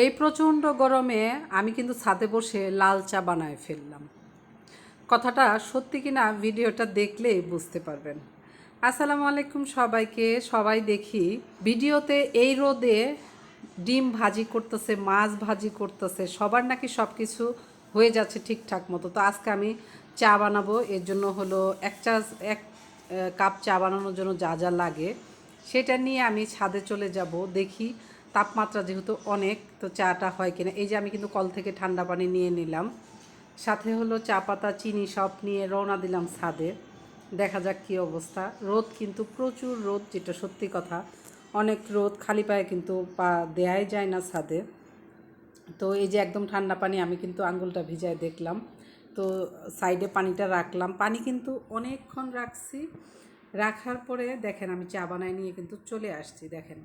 এই প্রচণ্ড গরমে আমি কিন্তু ছাদে বসে লাল চা বানায় ফেললাম। কথাটা সত্যি কিনা ভিডিওটা দেখলেই বুঝতে পারবেন। আসসালামু আলাইকুম সবাইকে, সবাই দেখি। ভিডিওতে এই রোদে ডিম ভাজি করতেছে, মাছ ভাজি করতেছে, সবার নাকি সব কিছু হয়ে যাচ্ছে ঠিকঠাক মতো। তো আজকে আমি চা বানাবো, এর জন্য হলো এক চা, এক কাপ চা বানানোর জন্য যা যা লাগে। সেটা নিয়ে আমি ছাদে চলে যাব, দেখি তাপমাত্রা যেহেতু অনেক, তো চাটা হয় কিনা? এই যে আমি কিন্তু কল থেকে ঠান্ডা পানি নিয়ে নিলাম। সাথে হলো চা পাতা, চিনি সব নিয়ে রওনা দিলাম ছাদে। দেখা যাক কী অবস্থা। রোদ কিন্তু প্রচুর রোদ, যেটা সত্যি কথা। অনেক রোদ খালি পায়ে কিন্তু পা দেয়াই যায় না ছাদে। তো এই যে একদম ঠান্ডা পানি, আমি কিন্তু আঙ্গুলটা ভিজায় দেখলাম। তো সাইডে পানিটা রাখলাম। পানি কিন্তু অনেকক্ষণ রাখছি। রাখার পরে দেখেন আমি চা বানায় নিয়ে কিন্তু চলে আসছি, দেখেন।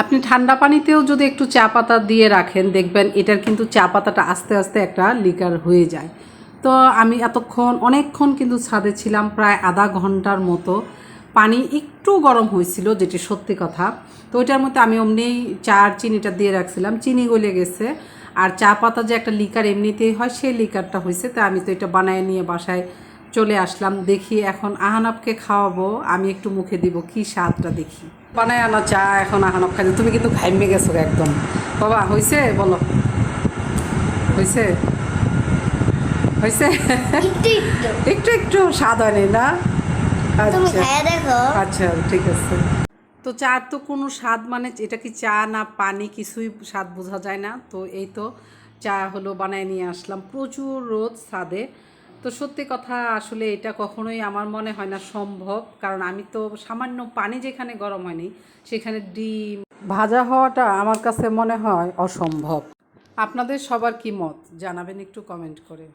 আপনি ঠান্ডা পানিতেও যদি একটু চা পাতা দিয়ে রাখেন, দেখবেন এটার কিন্তু চা পাতাটা আস্তে আস্তে একটা লিকার হয়ে যায়। তো আমি এতক্ষণ, অনেকক্ষণ কিন্তু ছাদে ছিলাম, প্রায় আধা ঘণ্টার মতো। পানি একটু গরম হয়েছিল, যেটি সত্যি কথা। তো ওইটার মধ্যে আমি অমনিই চা আর চিনিটা দিয়ে রাখছিলাম। চিনি গলে গেছে। আর চা পাতা যে একটা লিকার এমনিতেই হয়, সেই লিকারটা হয়েছে। তা আমি তো এটা বানায় নিয়ে বাসায় চলে আসলাম দেখি এখন আহানবকে খাওয়াবো আমি একটু মুখে দিব কি স্বাদটা দেখি। বানায় আনা চা এখন আহানব খাই তুমি কিন্তু ঘাইমে গেছো একদম। বাবা হয়েছে বলো। হয়েছে হয়েছে একটু একটু। স্বাদ হয়নি না? আচ্ছা। আচ্ছা ঠিক আছে। তো চার তো কোনো স্বাদ মানে এটা কি চা না পানি? কিছুই স্বাদ বোঝা যায় না। তো এই তো চা হলো বানায় নিয়ে আসলাম। প্রচুর রোদ ছাদে। তো সত্যি কথা আসলে এটা কখনোই আমার মনে হয় না সম্ভব। কারণ আমি তো সামান্য পানি যেখানে গরম হয়নি, সেখানে ডিম ভাজা হওয়াটা আমার কাছে মনে হয় অসম্ভব। আপনাদের সবার কি মত? জানাবেন একটু কমেন্ট করে।